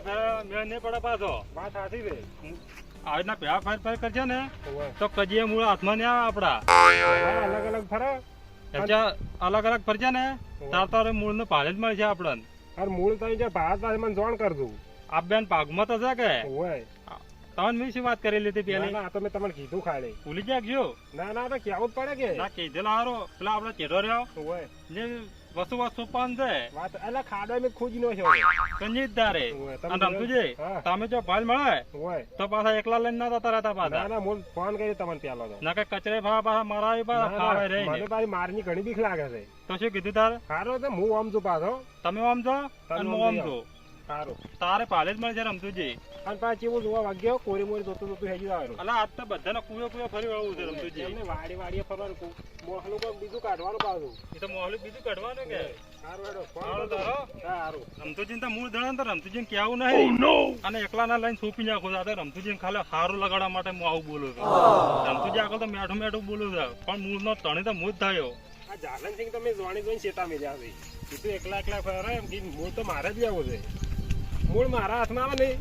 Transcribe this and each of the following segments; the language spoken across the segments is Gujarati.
પેલા ફેર મેળ નહીં પડે પાછો. વાત સાચી છે. આવી રીતના પેલા ફેર ફેર કરશે ને તો કજીએ મૂળ હાથમાં નહીં આવે આપડા અલગ અલગ ફરે. અલગ અલગ ફરશે ને તાર તારે મૂળ ને પાલે જ મળશે આપણને. મૂળ થઈ જાય ભારત પાસે મને જોણ કરજો. આપ બેન પાગમાં તો છે કે? ઓવે. મેં શું વાત કરેલી હતી ના પેલી ના તો મેં તમને કીધું ખાડે ભૂલી જાગજો ના ના તો કેવું જ પડે કે. ના કીધેલા હારો. પેલા આપડે ચેટો રહ્યો. ઓવે. જે વસ્તુ વસ્તુ છે વાત એટલે ખાડો મે ખોજી નો છે સંજીત દારે અને રમતુજી તમે જો ભાલ મળે તો પાછા એકલા લઈને ના જતા રહેતા પાછા. ના મૂળ ફોન કરી તમને પેલો તો. ના કે કચરે ભા પાછા મારા ના, પાછા ખાવા મને પાછી મારની ઘણી બીક લાગે છે. તો શું કીધું તારે? હારો તો હું આમ છું પાછો. તમે આમ છો? અને હું આમ છું. સારું તારે પાલે જ મળે છે રમતુજી અને પાછી એવું જોવા વાગ્યો? કોરી મોરી જોતું જોતું હેજી આવવાનું એટલે આજ તો બધાને કુયો કુયો ફરી વળવું છે રમતુજી એમને વાડી વાડીએ ફરવાનું કુ- મોહલું કોક બીજું કાઢવાનું પાછું. એ તો મોહલું બીજું કાઢવાનું કે. સારું હેડો ફોન તારો. સારું. રમતુજી તો મૂળ ધણે તો રમતુજી કેવું નહીં. અને એકલા ના લઈને સોંપી નાખો. આ રમતુજી ખાલી સારું લગાડવા માટે હું આવું બોલું છું. રમતુજી આગળ તો મેઠું મેઠું બોલું છે. પણ મૂળ નો તણી તો મૂળ થયો આ જાલન સિંહ તમે જોણી જોઈને શેતા મેલ્યા છે કીધું એકલા એકલા ફરે એમ મૂળ તો મારે જ આવું છે. મૂળ મારા હાથમાં આવે નહીં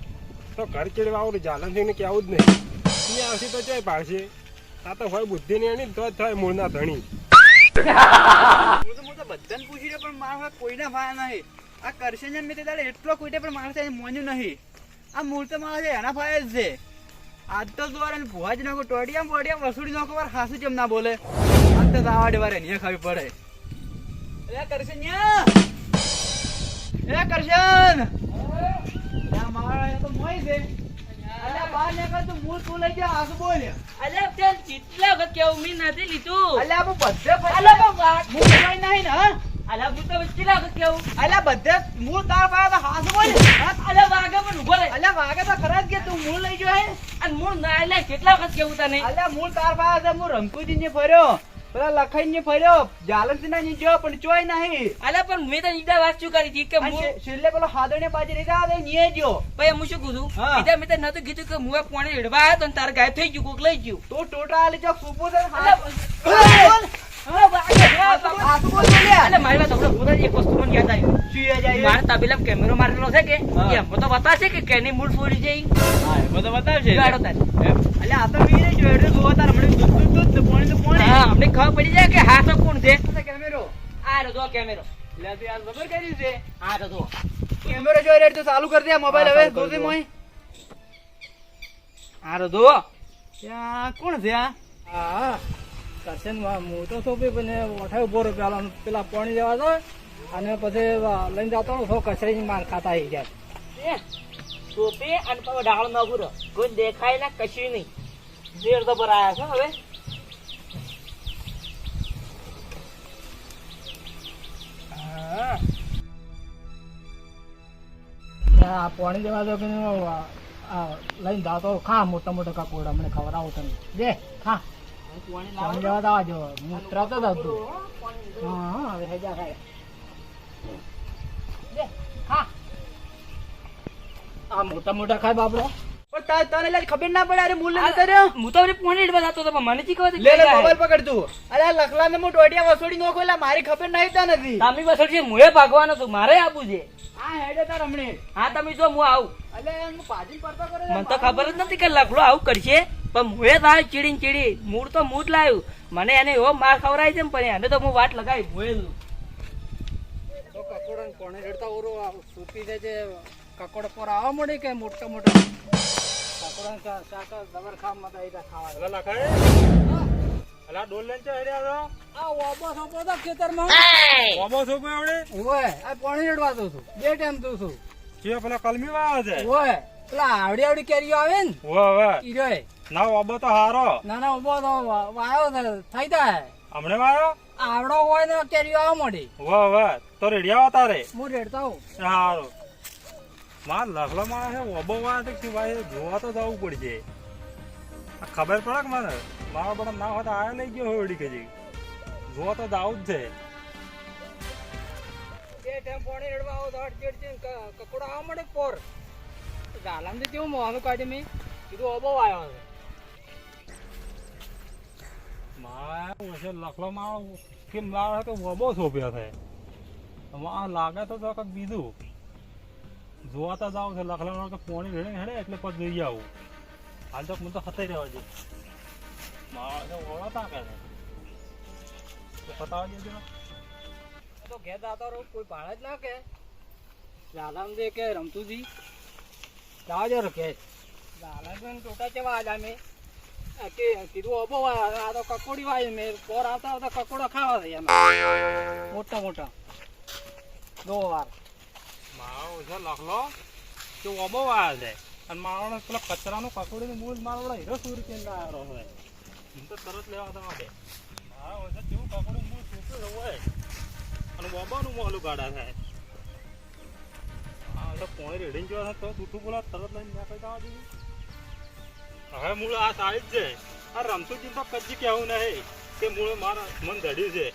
તો ઘર ચડવા આવું જાલન સિંહ કેવું જ નહીં. એ આવશે તો ચોય પાડશે આ તો હોય બુદ્ધિ ની એની તો જ થાય મૂળના ધણી. હું તો હું તો બધાને પૂછી પણ મારા કોઈના ફાયા નહીં. આ કરશે ને એટલો કોઈને પણ માણસ એને મોન્યું આ મૂળ માણસ એના ફાય જ છે. આજ તો ને ભુવા જ નાખો ટોડિયા બોડિયા વસૂડી નાખો વાર હાસુ કેમ ના બોલે? આજ તો દાવા વારે નહીં ખાવી પડે. એ એ મારા અહીંયા તો મોય છે. અલ્યા બહાર નીકળ તું મૂળ તું લઈ જા હાસુ બોલ અલ્યા ત્યાં કેટલા વખત કેવું મેં નથી લીધું. અલ્યા આપણે બધે અલ્યા પણ વાત મૂળ કોઈ નહીં ને અલ્યા હું તો કેટલા વખત કેવું? અલ્યા બધે મૂળ તાર પાયા તો હાસુ બોલ અલ્યા વાગે પણ ઊભો રહે. અલ્યા વાગે તો ખરા જ કે તું મૂળ લઈ ગયો હે? અને મૂળ ના અલ્યા કેટલા વખત કેવું તને? અલ્યા મૂળ તાર પાયા છે હું રંકુજી ને ફર્યો. પેલા લખાઈ ને ફર્યો. જાલંતી ના નીચે પણ ચોય નહીં. અલે પણ મેં તો નીચે વાંચ્યું કરી હતી કે મૂળ છેલ્લે- પેલો હાદણે બાજી રીતા આવે નીએ જો ભાઈ હું શું કીધું? હા. મેં તો નતું કીધું કે પાણી રેડવા આવ્યો તો તારે ગાયબ થઈ ગયું કોક લઈ ગયું. તો ટોટા આલે જો સુપો છે અલ્યા, બોલ. હા, વાગે, હા, વાગે. હાસુ બોલ બોલ્યા અલ્યા, મારી વાત સાંભળો. હું તો એક વસ્તુ મને યાદ આવી. સુઈએ જાય મારા તબેલા કેમેરો મારેલો છે કે? એમ. તો બતાવશે કે કેની મૂળ ફોડી જાય હા બતાવશે. ગાડો આ તો વીરે જો એટલે જોવા તાર હમણાં દૂધ દૂધ દૂધ તો પાણી હા અમને ખબર પડી જાય કે હા તો કોણ છે? કેમેરો આ રહ્યો કેમેરો લે તું આ ખબર કરી છે. આ રહ્યો કેમેરો જોઈ રેડ તો ચાલુ કરી દે મોબાઈલ હવે. ચાલુ કરી જોજે દો. મોય આ રહ્યો કોણ છે આ? હા. કરશન તો શું પણ ઓઠાઈ ઊભો રહ્યો. પેલા પેલા પાણી જવા તો અને પછી લઈને જતો તો કચરી માર ખાતા આવી ગયા એ, ટોપી અને પછી ડાળ ન રહ્યો. કોઈ દેખાય ના કશું નહીં. દેડ તો પર આવ્યા છે હવે. આ પાણી દેવા કે લઈને જાતો ખા મોટા મોટા કાકોડા મને ખવડાવો તમે દે ખા. પાણી લેવા તો આવજો હું તરત જ હતું હા હવે હેજા ખાય આ મોટા મોટા ખાય બાપડો. તને લે ખબર ના પડે અરે મૂલ લેતો રહ્યો હું તો હવે પોણી હેડવા જતો પણ મને શી ખબર લે લે મોબાઈલ પકડ તું. અરે લખલા ને હું ટોટિયા વસોડી નોખો એટલે મારી ખબર નહીં તો નથી. તામી બસડ મુએ ભાગવાનો છું મારે આવવું છે. આ હેડે તાર હમણે. હા તમે જો હું આવું. અલે હું પાજી પડતો કરે મને તો ખબર જ નથી કે લખલો આવું કરશે પણ મુએ થાય ચીડી ચીડી મૂળ તો મૂળ લાવ્યું. મને એને એવો માર ખવડાય છે ને પણ એને તો હું વાટ લગાવી મુએ. તો કકોડા કોણે રેડતા ઓરો સૂપી દે છે કકોડા પર આવવા મળે કે મોટા મોટા બે ટાઈમ દઉં છું. જે પેલા કલમી વાળા છે. ઓય પેલા આવડી આવડી કેરીઓ આવે ને વાહ વાહ ઈરોય ના ઓબો તો હારો. ના ના ઓબો તો વાયો થઈ જાય. હમણે વાયો? આવડો હોય ને કેરીઓ આવ મળી વાહ વાહ તો રેડિયા તારે. હું રેડતા હું સારું માર લખલો માણસ છે ઓબો વાળા છે શું ભાઈ જોવા તો જવું પડશે. આ ખબર પડે કે મને? મારા બધા ના હોય તો આ લઈ ગયો હોડી કે જોવા તો જવું જ છે. બે ટાઈમ પાણી રેડવા આવો તો છે ક- કકોડા આવવા મળે પોર. ગાલામ કેવું મોહનું કાઢી મેં? કીધું ઓબો આવ્યો છે મારા ઓછે લખલો મારો કે મારો તો ઓબો સોપ્યો છે? લાગે તો કંઈક બીજું. જોવાતા જાવ છે, લખલા તો પોણી રેડે હેડે એટલે પછી જોઈ આવું. હાલ તો મને તો હતાઈ રહેવા દે. મારે ઓળાતા કે પતાવા દેજો. તો ઘેર દાતા રહું, કોઈ ભાડા જ ના કે. લાલામ દે કે, રમતુજી. લાવજો રખે લાલા ટોટા કેવા આજ કે, કીધું અબો, આ તો કકોડી વાય મેં. પોર આવતા આવતા કકોડા ખાવા થઈ મોટા મોટા. દો વાર. મારો છે, લખલો. કે ઓબો વાયા છે? અને મારો પેલો કચરાનો કકોડીનું મૂળ મારો હીરો સુર કે આવ્યો હોય હું તો તરત લેવા હતા માટે મારો છે કેવું કકોડીનું મૂળ સૂકું રહ્યું હોય. અને ઓબાનું મોલું ગાડા થાય હા તો પોણી રેડીને જોવા તો જૂઠું બોલા, તરત લઈને મેં કઈ જવા દીધું હવે મૂળ આ સાઈડ છે. આ રમતુજી તો કજી કહેવું નહીં કે મૂળ મારા મન ધડ્યું છે.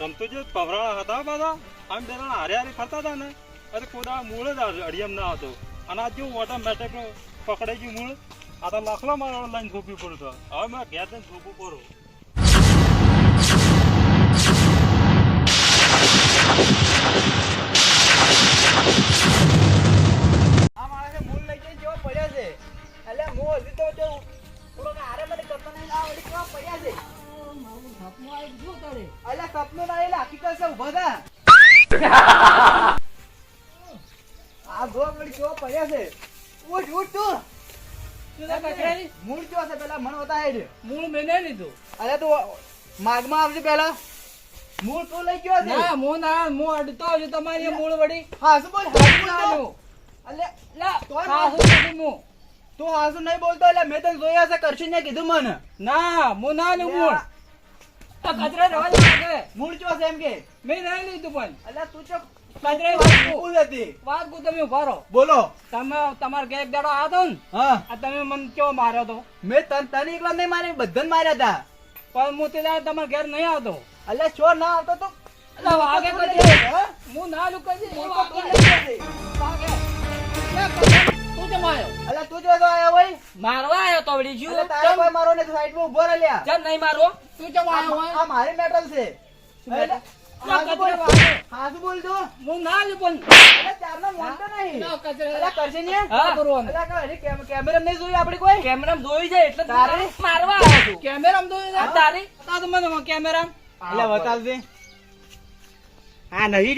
રમતુજી પવરાળા હતા બધા? આમ બે હારે હારે ફરતા હતા ને? અરે કોદા મૂળ જ અડિયમ ના હતો. અને આ જેવું ઓટોમેટિક પકડાઈ ગયું મૂળ આ તો લાખલા મારો ઓનલાઈન થોપવી પડતો હવે મેં ઘેર જઈને થોપવું પડું આ માણસે મૂળ લઈ જઈને જેવો છે. એટલે હું હજી તો જો મને કરતો નહીં આ વળી કેવા પડ્યા છે? અલ્યા સપનું ના એટલે હકીકત છે ઊભા થા. પડ્યા છે. ઉઠ ઉઠ તું. મૂળ કેવો છે? પેલા મન બતાય છે. મૂળ મેં નહીં લીધું. અરે તું માગમાં આવજે પેલા. મૂળ તું લઈ ગયો છે. ના મૂળ ના મૂળ અડતો હશે તમારી મૂળ વડી. હાસુ બોલ હાસુ બોલ અલે લા તો હાસુ નથી મુ. તું હાસુ નહીં બોલતો એટલે મેં તને જોયા છે કરશીને કીધું મને. ના મૂળ ના નું મૂળ. કચરા રવા લાગે મૂળ ચો છે એમ કે? મેં નહીં લીધું પણ. અલ્યા તું ચો કચરા વાત કો તમે ઊભા રહો. બોલો. તમે તમાર ઘેર દાડો આવ્યો ને. હા. તમે મને કેવો માર્યો તો? મેં તન તને એકલા નહીં મારી બધાને માર્યા હતા પણ હું તે દાડે તમારા ઘેર નહીં આવતો. અલ્યા ચો ના આવતો તો વાગે કરજે. લઈ ગયો, હા? હું ના લુક કરી મૂળ તો તું લઈ વાગે. તું કેમ આવ્યો અલ્યા તું જો તો આયો હોય. મારવા આવ્યો તો વળી અલ્યા તારે કોઈ મારો ને સાઈડમાં ઊભો રહે લ્યા. નહીં મારો તું કેમ આવ્યો આ મારી મેટલ છે. હું નહીં.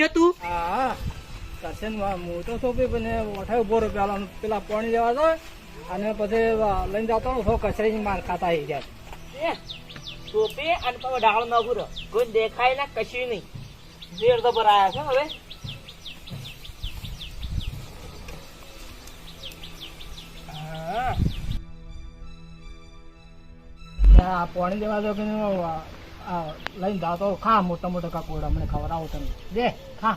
જતું કરશન મોટો સોપી પણ ઓઠાઈ ઊભો રહ્યો. પેલા પેલા પાણી લેવા અને પછી લઈને જતો કચરી માર ખાતા આવી જાય. ટોપી અને પાછો ડાળ ન પૂરો કોઈ દેખાય ના કશું નહીં. ઝેર તો ભરાયા છે હવે. હા. પાણી દેવા દો કે લઈને જાવ તો ખા મોટા મોટા કાકોડા મને ખવડાવો તમે. દે ખા.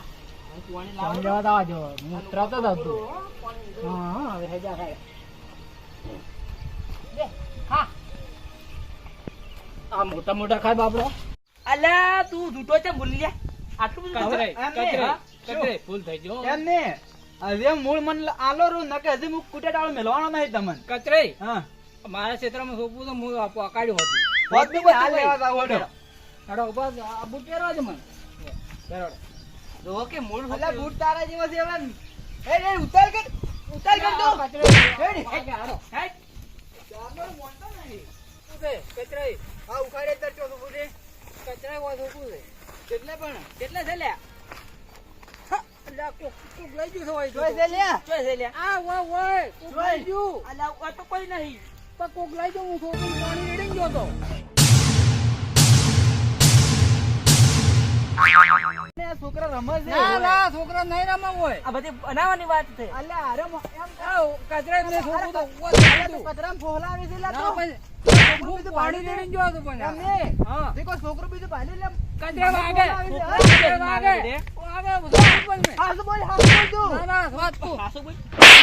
પાણી દેવા દવા જો મૂત્ર તો દઉં હા હા હવે હેજા ખાય આ મોટા મોટા ખાય બાપડો. અલ્યા તું જૂઠો છે ભૂલી જા. આટલું બધું કચરે કચરે. ફૂલ થઈ ગયો. એમ ને હજી મૂળ મન આલો રૂ નકે હજી હું કુટે ડાળ મેલવાનો નહીં તમને. કચરે? હા. મારા ક્ષેત્રમાં સોપું તો હું પકાડ્યું હતું. હોત નહીં હાલ લેવા જાવ હેડો. હેડો બસ આ બૂટ પહેરવા જ મને. પહેરવા જો કે મૂળ ભલા બૂટ તારા જેવા છે એવા એ એ ઉતાર કર ઉતાર કર દો કચરે. હેડ. હેડ. હેડ. ચારનો મોનતો નહીં. શું છે? કચરે. હા ઉખાડે તાર ચોથો ફૂટે. કચરે શું છે? કેટલે પણ? કેટલા છે લ્યા? કોક લઈ છે પણ ગયું છોકરી તો રમે છે. ના ના છોકરા નહીં રમવા હોય. આ બધી બનાવવાની વાત છે. અલ્યા મો- એમ કચરે છોકરું તો કચરામાં ફોલાવે છે. પણ પાણી ગયો હા. છોકરું બીજું લે વાગે. વાગે. વાગે બોલ મેં. બોલ બોલ ના તું. ના વાત તું. ખાસું બોલ.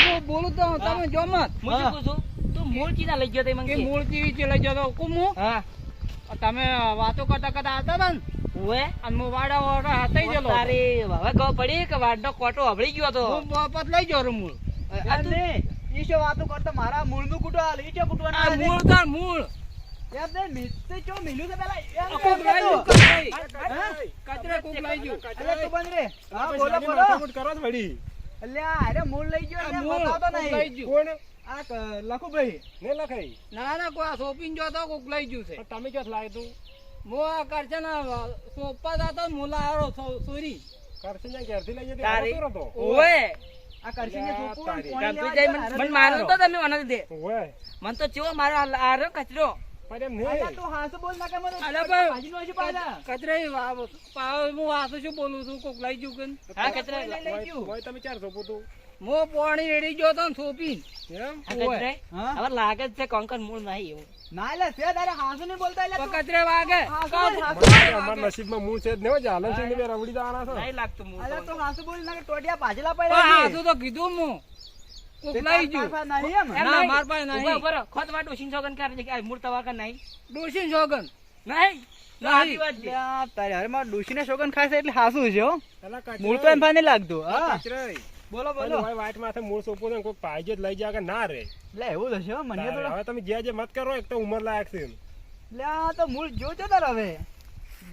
હું બોલું તો તમે જો મત. હું શું પૂછું તું મૂળ ચીના લઈ ગયો તે કે. મૂળ ચીવી લઈ કુમુ હા તમે વાતો કરતા કરતા હતા ને? ઓએ અને હું વાડા વાડા હાથઈ ગયો તારે હવે ખબર પડી કે વાડનો કોટો હબળી ગયો તો હું બાપત લઈ ગયો રું મૂળ. એમ નહીં. ઈ શું વાતો કરતો મારા મૂળનું કૂટો હાલ ઈશો કૂટવાના આ મૂળ તાર મૂળ. એમ નહીં, મિસ્ત્રી ચો મિલ્યું છે પેલા? એમ કોક લઈ ગયું? કચરે. કોક લઈ ગયો. અલ્યા તું બંધ રે. હા, બોલો, બોલો. માથાકૂટ કરો જ વળી. અલ્યા અરે મૂળ લઈ ગયો મૂળ બતાવતો નહીં. કોણ? આ ક- લખુભાઈ. ને લખાઈ. ના ના કોઈ આ શોપિંગ જો તો કોક લઈ ગયું છે. તમે ક્યાં લાય તું? મો આ કરશે ને સોપા દાતો મુલા આરો સોરી. કરશે ને ઘેરથી લઈ જતી. ઓવે. આ કરશીને અલ્યા, સોપું તારી. પાણી ગંતુ લેવા જઈ જાય, મને હારે તો તમે મને દે ઓવે. મને તો ચેવો મારો આ- આ રહ્યો કચરો પણ એમ નહીં તું હાસુ બોલ ના કે મને અલ્યા ભાઈ, ભાજીનું હજી પાછા. કચરે પાવ હું વાસુ શું બોલું છું કોક લઈ ગયું કે હા કચરા લઈ ગયું. તમે ચાર સોપો હું પાણી રેડી ગયો તો હા? હવે લાગે છે કંકર મૂળ નહીં એવું. ના એટલે છે તારે હાસુ નહીં બોલતા એટલે કચરે વાગે. હાસુ બોલ, હાસુ મને બોલ. અમારા નસીબમાં મૂળ છે જ જાલન સિંહ ને રવડી દાવાના છે. નહીં લાગતું મૂળ અલ્યા, તો. હાસુ બોલ ના ટોટિયા પાછલા પડ્યા હાસુ તો કીધું હું. કોક તે લઈ તાર ગયું. પાસે નહીં એમ? એમ ના, માર પાસે નહીં. ઊભા ઊભા માં ડોશીને છોકરાને ક્યારે છે કે મૂળ તો નહીં. ડોશી સોગન નહીં? તો સાચી વાત છે. અલ્યા, તારે હારે મારા ડોશીને શોગન ખાય છે એટલે હાસુ છે હો. મૂળ તો એમ ભાઈ લાગતું હા. બોલો બોલો. ઓય વાઈટ માથે મૂળ સોપો છે કોઈ પાઈ જ લઈ જાય કે ના રે. લે એવું થશે હો મને તો હવે તમે જે જે મત કરો એક તો ઉંમર લાયક છે લે આ તો મૂળ જોજો તાર હવે.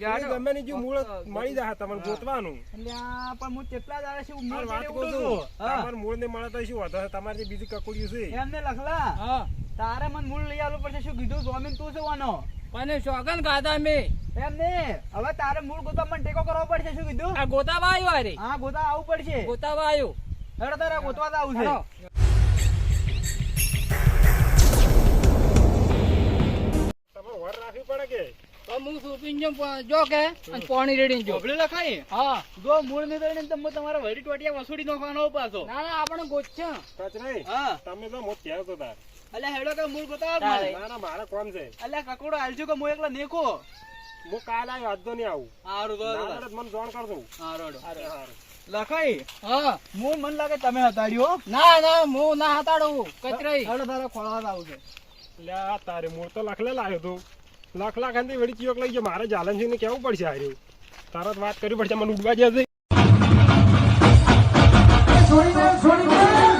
ગમે ની જો મૂળ મળી જાય તમને ગોતવાનું. લે પણ હું કેટલા દાડા છે મૂળ વાત કહું છું. તમાર મૂળ ને મળે તો શું વાંધો? છે? તમારે જે બીજી કકુડી છે. એમને લખલા. હા. તારે મને મૂળ લઈ આવવું પડશે શું કીધું? જોમીન તું છે વાનો પણ સોગન ખાધા મેં એમ ને. હવે તારે મૂળ ગોતવા મને ટેકો કરવો પડશે શું કીધું? આ ગોતાવા આવ્યો અરે હા ગોતા આવવું પડશે. ગોતાવા આવ્યો. હેડો તારે ગોતવા આવું છે. હેડો. વર રાખવી પડે કે? તો હું શોપિંગ જો જો કે અને પાણી રેડી જો. જોબલી લખાઈ હા. જો મૂળની તો તમે તમારા વળી ટોટિયા વસૂડી નાખવાનો પાછો. ના ના આપણે કચરાઈ હા. તમે તો મોત ક્યાં તો તાર? અલ્યા હેડો કે મૂળ ના ના મારે કોમ છે. અલ્યા કકોડો હાલજો કે હું એકલા નેખો. હું કાલ આવ્યો આજ તો નહીં આવું. હારું ના તો મને જોણ કરજો. હારું હારું. લખાઈ? હા. હું મન લાગે તમે હતાડ્યો ના ના હું ના હતાડું. કચરાઈ હળ તારા ખોળા આવું છે. લે તારે મોર તો લખલે લાયો તો. લખ લાખ અંતે વળી ચિયોક લઈ ગયો. મારે જાલન છે ને કેવું પડશે આ રહ્યું? તારા વાત કરવી પડશે. મને ઉડવા જશે છોડી દે છોડી દે